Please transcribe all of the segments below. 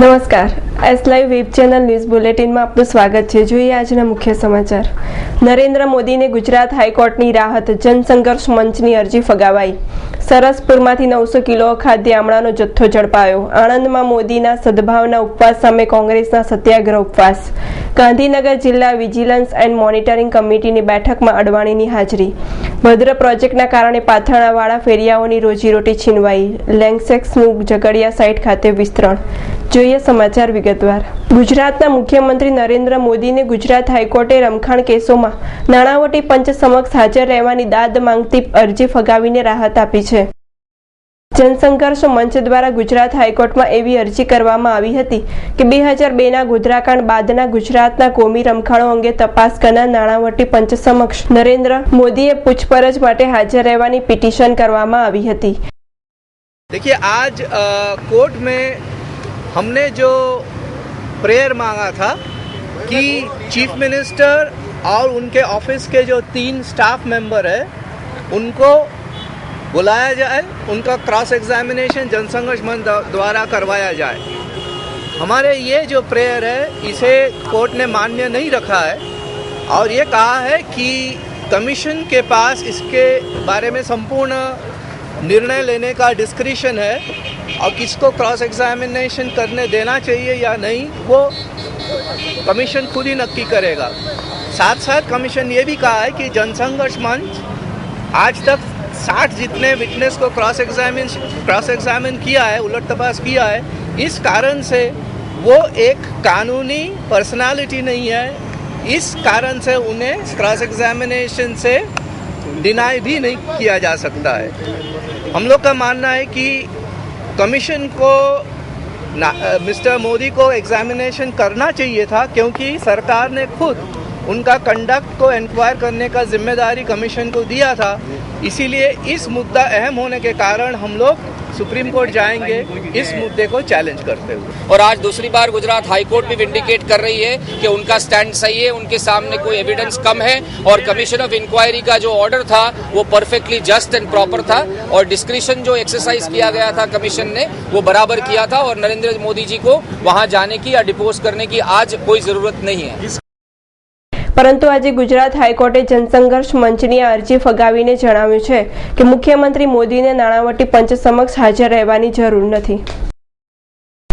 નમસ્કાર. S live web channel news બુલેટિનમાં આપનું સ્વાગત છે. જોઈએ આજના મુખ્ય સમાચાર. નરેન્દ્ર મોદીને ગુજરાત હાઈકોર્ટની રાહત, જનસંઘર્ષ મંચની અરજી ફગાવાઈ. સરસપુરમાંથી નવસો કિલો ખાદ્ય આમળાનો જથ્થો ઝડપાયો. આણંદમાં મોદીના સદભાવના ઉપવાસ સામે કોંગ્રેસના સત્યાગ્રહ ઉપવાસ. ગાંધીનગર જિલ્લા વિજિલન્સ એન્ડ મોનિટરિંગ કમિટીની બેઠકમાં અડવાણીની હાજરી. ભદ્ર પ્રોજેક્ટના કારણે પાથરણાવાળા ફેરિયાઓની રોજીરોટી છીનવાઈ. લેન્ગસેક્સનું ઝઘડિયા સાઇટ ખાતે વિસ્તરણ. જોઈએ સમાચાર વિગતવાર ગુજરાતના મુખ્યમંત્રી નરેન્દ્ર મોદીને ગુજરાત હાઈકોર્ટે રમખાણ કેસોમાં નાણાવટી પંચ સમક્ષ હાજર રહેવાની દાદ માંગતી અરજી ફગાવીને રાહત આપી છે જનસંઘર્ષ મંચ દ્વારા ગુજરાત હાઈકોર્ટમાં એવી અરજી કરવામાં આવી હતી કે બે હજાર બેના ગોધરાકાંડ બાદના ગુજરાતના કોમી રમખાણો અંગે તપાસ કરનાર નાણાવટી પંચ સમક્ષ નરેન્દ્ર મોદીએ પૂછપરછ માટે હાજર રહેવાની પિટિશન કરવામાં આવી હતી देखिए आज अ, कोर्ट में हमने जो प्रेयर मांगा था कि चीफ मिनिस्टर और उनके ऑफ़िस के जो तीन स्टाफ मेंबर है, उनको बुलाया जाए, उनका क्रॉस एग्जामिनेशन जनसंघर्ष मंच द्वारा करवाया जाए। हमारे ये जो प्रेयर है, इसे कोर्ट ने मान्य नहीं रखा है और ये कहा है कि कमीशन के पास इसके बारे में संपूर्ण निर्णय लेने का डिस्क्रिशन है। और किसको क्रॉस एग्जामिनेशन करने देना चाहिए या नहीं, वो कमीशन खुद ही नक्की करेगा। साथ साथ कमीशन ये भी कहा है कि जनसंघर्ष मंच आज तक 60 जितने विटनेस को क्रॉस एग्जामिन क्रॉस एग्जामिन किया है, उलट तपास किया है, इस कारण से वो एक कानूनी पर्सनालिटी नहीं है। इस कारण से उन्हें क्रॉस एग्जामिनेशन से डिनाई भी नहीं किया जा सकता है। हम लोग का मानना है कि कमीशन को मिस्टर मोदी को एग्जामिनेशन करना चाहिए था क्योंकि सरकार ने खुद उनका कंडक्ट को इंक्वायर करने का ज़िम्मेदारी कमीशन को दिया था। इसीलिए इस मुद्दा अहम होने के कारण हम लोग सुप्रीम कोर्ट जाएँगे इस मुद्दे को चैलेंज करते हुए। और आज दूसरी बार गुजरात हाई कोर्ट भी विंडिकेट कर रही है कि उनका स्टैंड सही है, उनके सामने कोई एविडेंस कम है और कमीशन ऑफ़ इंक्वायरी का जो ऑर्डर था, वो परफेक्टली जस्ट एंड प्रॉपर था और डिस्क्रिशन जो एक्सरसाइज किया गया था कमीशन ने, वो बराबर किया था और नरेंद्र मोदी जी को वहाँ जाने की या डिपोज करने की आज कोई ज़रूरत नहीं है। પરંતુ આજે ગુજરાત હાઈકોર્ટે જનસંઘર્ષ મંચની અરજી ફગાવીને જણાવ્યું છે કે મુખ્યમંત્રી મોદીને નાણાવટી પંચ સમક્ષ હાજર રહેવાની જરૂર નથી.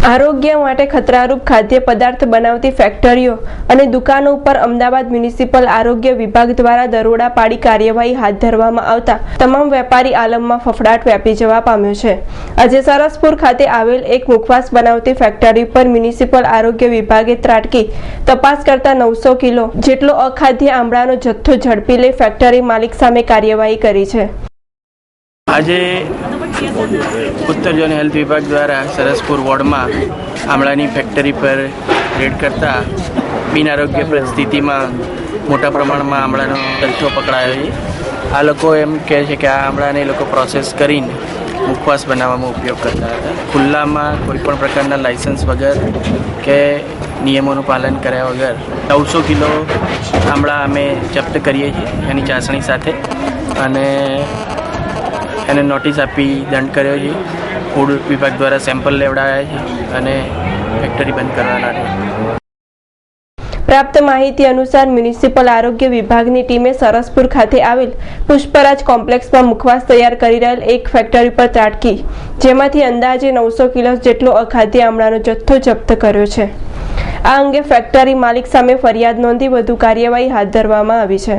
આરોગ્ય માટે ખતરારૂપ ખાદ્ય પદાર્થ બનાવતી ફેક્ટરીઓ અને દુકાનો ઉપર અમદાવાદ મ્યુનિસિપલ આરોગ્ય વિભાગ દ્વારા દરોડા પાડી કાર્યવાહી હાથ ધરવામાં આવતા તમામ વેપારી આલમમાં ફફડાટ વ્યાપી જવા પામ્યો છે. આજે સરસપુર ખાતે આવેલ એક મુખવાસ બનાવતી ફેક્ટરી પર મ્યુનિસિપલ આરોગ્ય વિભાગે ત્રાટકી, તપાસ કરતા નવસો કિલો જેટલો અખાદ્ય આમળાનો જથ્થો ઝડપી લઈ ફેક્ટરી માલિક સામે કાર્યવાહી કરી છે. આજે ઉત્તર ઝોન હેલ્થ વિભાગ દ્વારા સરસપુર વોર્ડમાં આમળાની ફેક્ટરી પર રેડ કરતા બિનઆરોગ્ય પરિસ્થિતિમાં મોટા પ્રમાણમાં આમળાનો જથ્થો પકડાયો છે. આ લોકો એમ કહે છે કે આ આમળાને લોકો પ્રોસેસ કરીને મુખવાસ બનાવવામાં ઉપયોગ કરતા હતા. ખુલ્લામાં કોઈ પણ પ્રકારના લાઇસન્સ વગર કે નિયમોનું પાલન કર્યા વગર નવસો કિલો આમળા અમે જપ્ત કરીએ છીએ એની ચાસણી સાથે. અને એને નોટિસ આપી, દંડ કર્યો છે. ફૂડ વિભાગ દ્વારા સેમ્પલ લેવડાવ્યા છે અને ફેક્ટરી બંધ કરવાના છે. પ્રાપ્ત માહિતી અનુસાર મ્યુનિસિપલ આરોગ્ય વિભાગની ટીમે સરસપુર ખાતે આવેલ પુષ્પરાજ કોમ્પ્લેક્સમાં મુખવાસ તૈયાર કરી રહેલ એક ફેક્ટરી પર ત્રાટકી જેમાંથી અંદાજે નવસો કિલો જેટલો અખાદ્ય આમળાનો જથ્થો જપ્ત કર્યો છે. આ અંગે ફેક્ટરી માલિક સામે ફરિયાદ નોંધી વધુ કાર્યવાહી હાથ ધરવામાં આવી છે.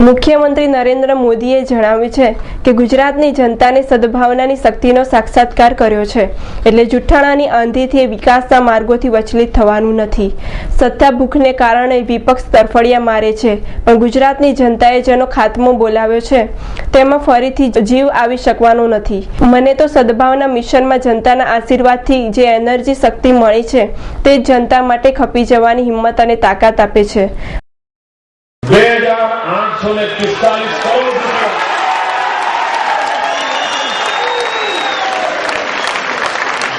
મુખ્યમંત્રી નરેન્દ્ર મોદીએ જણાવ્યું છે કે ગુજરાતની જનતાને સદભાવનાની શક્તિનો સાક્ષાત્કાર કર્યો છે. એટલે જુઠ્ઠાણાની આંધીથી વિકાસના માર્ગોથી વચલિત થવાનું નથી. સત્તા ભૂખને કારણે વિપક્ષ તરફડિયા મારે છે, પણ ગુજરાતની જનતાએ જેનો ખાત્મો બોલાવ્યો છે, તેમાં ફરીથી જીવ આવી શકવાનો નથી. મને તો સદભાવના મિશનમાં જનતાના આશીર્વાદથી જે એનર્જી શક્તિ મળી છે, તે જનતા માટે ખપી જવાની હિંમત અને તાકાત આપે છે. બે હજાર આઠસો ને પિસ્તાલીસ કરોડ રૂપિયા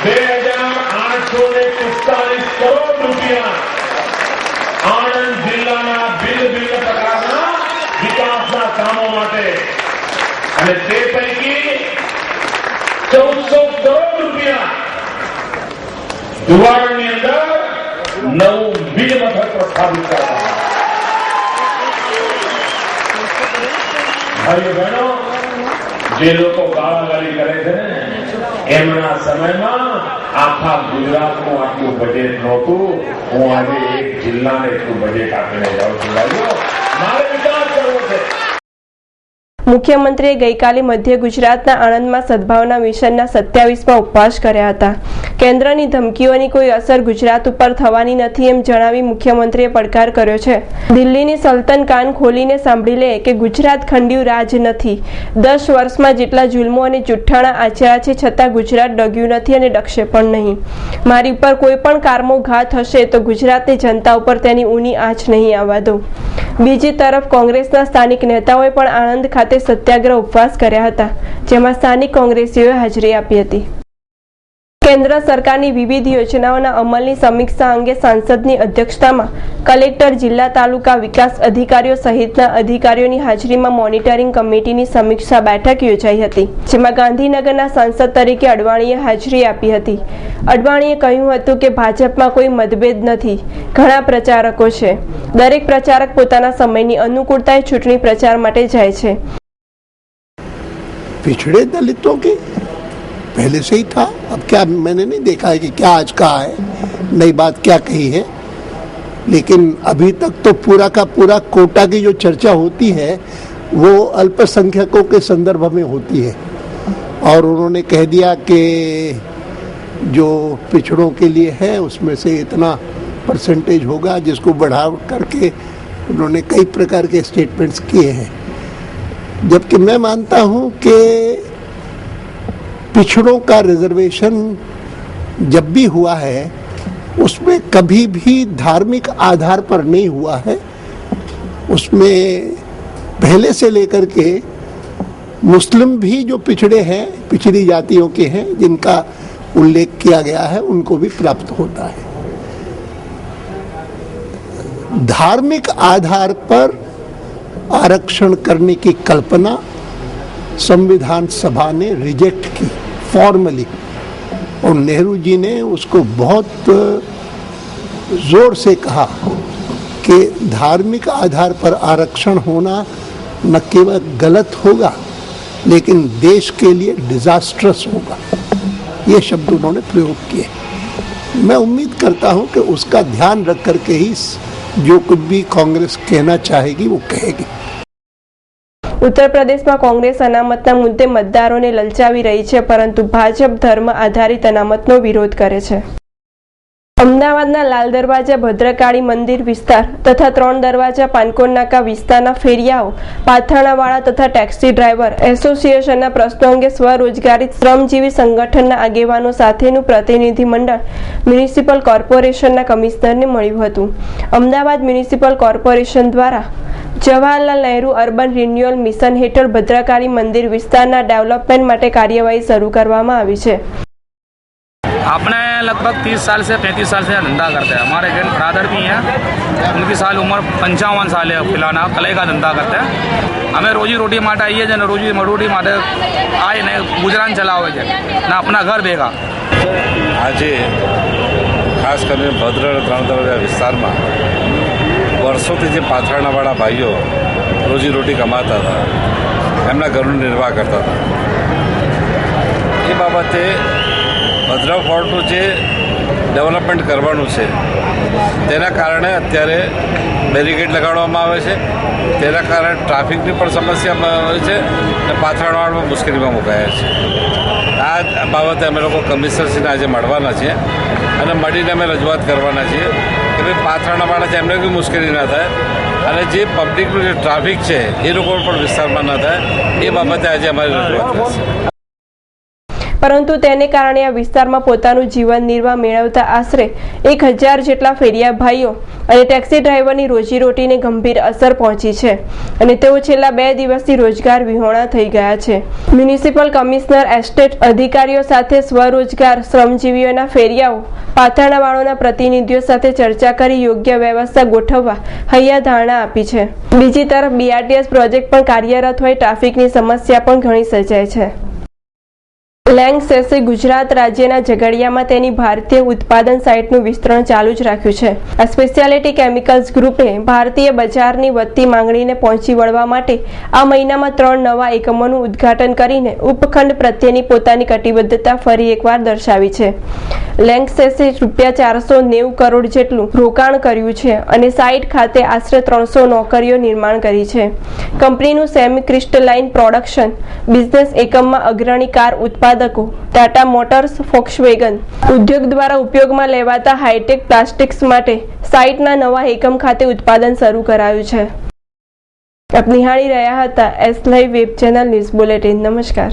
બે હજાર આઠસો ને પિસ્તાલીસ કરોડ રૂપિયા આણંદ જિલ્લાના ભિન્ન ભિન્ન પ્રકારના વિકાસના કામો માટે અને તે પૈકી ચૌદસો કરોડ રૂપિયા જુવાડની અંદર નવું વીજ મથક પ્રસ્થાપિત કરવામાં ભાઈઓ, બહેનો, જે લોકો ગાળાગાળી કરે છે ને, એમના સમયમાં આખા ગુજરાતનું આટલું બજેટ નહોતું. હું આજે એક જિલ્લાને એટલું બજેટ આપીને જાઉં છું. મારે વિચાર કરવો છે. મુખ્યમંત્રીએ ગઈકાલે મધ્ય ગુજરાતના આણંદમાં સદભાવના મિશનના સત્યાવીસમાં ઉપવાસ કર્યા હતા. કેન્દ્રની ધમકીઓની કોઈ અસર ગુજરાત ઉપર થવાની નથી એમ જણાવી મુખ્યમંત્રીએ પડકાર કર્યો છે. દિલ્હીની સલ્તન કાન ખોલીને સાંભળી લે કે ગુજરાત ખંડ્યું રાજ નથી. દસ વર્ષમાં જેટલા જુલ્મો અને જુઠ્ઠાણા આચર્યા છે છતાં ગુજરાત ડગ્યું નથી અને ડગશે પણ નહીં. મારી ઉપર કોઈ પણ કારમો ઘા થશે તો ગુજરાતની જનતા ઉપર તેની ઊની આંચ નહીં આવવા દો બીજી તરફ કોંગ્રેસના સ્થાનિક નેતાઓએ પણ આણંદ ખાતે સત્યાગ્રહ ઉપવાસ કર્યા હતા, જેમાં સ્થાનિક કોંગ્રેસીઓએ હાજરી આપી હતી. કેન્દ્ર સરકારની વિવિધ યોજનાઓના અમલની સમીક્ષા અંગે સાંસદની અધ્યક્ષતામાં કલેક્ટર, જિલ્લા તાલુકા વિકાસ અધિકારીઓ સહિતના અધિકારીઓની હાજરીમાં મોનિટરિંગ કમિટીની સમીક્ષા બેઠક યોજાઈ હતી, જેમાં ગાંધીનગરના સાંસદ તરીકે અડવાણીએ હાજરી આપી હતી. અડવાણીએ કહ્યું હતું કે ભાજપમાં કોઈ મતભેદ નથી, ઘણા પ્રચારકો છે. દરેક પ્રચારક પોતાના સમયની અનુકૂળતાએ ચૂંટણી પ્રચાર માટે જાય છે. पिछड़े दलितों के? पहले से ही था। अब क्या मैंने नहीं देखा है कि क्या आज कहा है। नई बात क्या कही है। लेकिन अभी तक तो पूरा का पूरा कोटा की जो चर्चा होती है, वो अल्पसंख्यकों के संदर्भ में होती है। और उन्होंने कह दिया कि जो पिछड़ों के लिए है, उसमें से इतना परसेंटेज होगा जिसको बढ़ा करके उन्होंने कई प्रकार के स्टेटमेंट्स किए हैं। जबकि मैं मानता हूँ कि पिछड़ों का रिजर्वेशन जब भी हुआ है, उसमें कभी भी धार्मिक आधार पर नहीं हुआ है। उसमें पहले से लेकर के मुस्लिम भी जो पिछड़े हैं, पिछड़ी जातियों के हैं, जिनका उल्लेख किया गया है, उनको भी प्राप्त होता है। धार्मिक आधार पर आरक्षण करने की कल्पना संविधान सभा ने रिजेक्ट की फॉर्मली और नेहरू जी ने उसको बहुत ज़ोर से कहा कि धार्मिक आधार पर आरक्षण होना न केवल गलत होगा, लेकिन देश के लिए डिजास्ट्रस होगा। ये शब्द उन्होंने प्रयोग किए। मैं उम्मीद करता हूँ कि उसका ध्यान रख करके ही जो कुछ भी कांग्रेस कहना चाहेगी वो कहेगी ઉત્તર પ્રદેશમાં કોંગ્રેસ અનામતના મુદ્દે મતદારોને લલચાવી રહી છે પરંતુ ભાજપ ધર્મ આધારિત અનામતનો વિરોધ કરે છે અમદાવાદના લાલ દરવાજા, ભદ્રકાળી મંદિર વિસ્તાર તથા ત્રણ દરવાજા પાનકોર નાકા વિસ્તારના ફેરિયાઓ પાથરણાવાળા તથા ટેક્સી ડ્રાઈવર, એસોસિએશનના પ્રશ્નો અંગે સ્વરોજગારી, શ્રમજીવી સંગઠનના આગેવાનો સાથેનું પ્રતિનિધિ મંડળ મ્યુનિસિપલ કોર્પોરેશનના કમિશનરને મળ્યું હતું. અમદાવાદ મ્યુનિસિપલ કોર્પોરેશન દ્વારા Jawaharlal Nehru urban renewal mission હેઠળ ભદ્રકાળી મંદિર વિસ્તારના ડેવલપમેન્ટ માટે કાર્યવાહી શરૂ કરવામાં આવી છે. अपने लगभग तीस साल से पैंतीस साल से धंधा करते हैं हमारे ग्रैंड ब्रादर भी हैं उनकी साल उम्र पंचावन साल है फिलहाल कलाई का धंधा करते हैं हमें रोजी रोटी માટે આવીએ છે ને રોજી રોટી માટે આવીને ગુજરાન ચલાવે છે ને આપણા ઘર ભેગા આજે ખાસ કરીને ભદ્ર અને ત્રણ દરવાજા વિસ્તારમાં વર્ષોથી જે પાથરણાવાળા ભાઈઓ રોજીરોટી કમાતા હતા એમના ઘરનો નિર્વાહ કરતા હતા એ બાબતે ભદ્ર ફોર્ટનું જે ડેવલપમેન્ટ કરવાનું છે, તેના કારણે અત્યારે બેરિકેડ લગાડવામાં આવે છે. તેના કારણે ટ્રાફિકની પણ સમસ્યા આવે છે અને પાથરણવાળમાં મુશ્કેલીમાં મુકાયા છે. આ બાબતે અમે લોકો કમિશનરશ્રીને આજે મળવાના છીએ અને મળીને અમે રજૂઆત કરવાના છીએ કે ભાઈ પાથરણાવાળા છે એમને કોઈ મુશ્કેલી ના થાય અને જે પબ્લિકનું જે ટ્રાફિક છે, એ લોકો પણ વિસ્તારમાં ના થાય, એ બાબતે આજે અમારી રજૂઆત પરંતુ તેને કારણે આ વિસ્તારમાં પોતાનું જીવન નિર્વાહ મેળવતા આશરે એક હજાર જેટલા ફેરિયા ભાઈઓ અને ટેક્સી ડ્રાઈવરની રોજીરોટીને ગંભીર અસર પહોંચી છે અને તેઓ છેલ્લા બે દિવસથી રોજગાર વિહોણા થઈ ગયા છે. મ્યુનિસિપલ કમિશનર, એસ્ટેટ અધિકારીઓ સાથે સ્વરોજગાર, શ્રમજીવીઓના ફેરિયાઓ પાથરણાવાળોના પ્રતિનિધિઓ સાથે ચર્ચા કરી યોગ્ય વ્યવસ્થા ગોઠવવા હૈયા ધારણા આપી છે. બીજી તરફ બીઆરટીએસ પ્રોજેક્ટ પણ કાર્યરત હોય, ટ્રાફિકની સમસ્યા પણ ઘણી સર્જાય છે. લેંગસેસે ગુજરાત રાજ્યના ઝઘડિયામાં તેની ભારતીય ઉત્પાદન સાઇટનું વિસ્તરણ ચાલુ જ રાખ્યું છે. આ સ્પેશિયાલિટી કેમિકલ્સ ગ્રુપે ભારતીય બજારની વધતી માંગણીને પહોંચી વળવા માટે આ મહિનામાં ત્રણ નવા એકમોનું ઉદ્ઘાટન કરીને ઉપખંડ પ્રત્યેની પોતાની કટિબદ્ધતા ફરી એકવાર દર્શાવી છે. લેંગસેસે રૂપિયા ચારસો નેવું કરોડ જેટલું રોકાણ કર્યું છે અને સાઇટ ખાતે આશરે ત્રણસો નોકરીઓ નિર્માણ કરી છે. કંપનીનું સેમી ક્રિસ્ટલાઇન પ્રોડક્શન, બિઝનેસ એકમમાં અગ્રણી કાર ઉત્પાદકો, ટાટા મોટર્સ, ફોક્સવેગન ઉદ્યોગ દ્વારા ઉપયોગમાં લેવાતા હાઈટેક પ્લાસ્ટિક્સ માટે સાઇટના નવા એકમ ખાતે ઉત્પાદન શરૂ કરાયું છે. નિહાળી રહ્યા હતા S live web channel news bulletin. નમસ્કાર.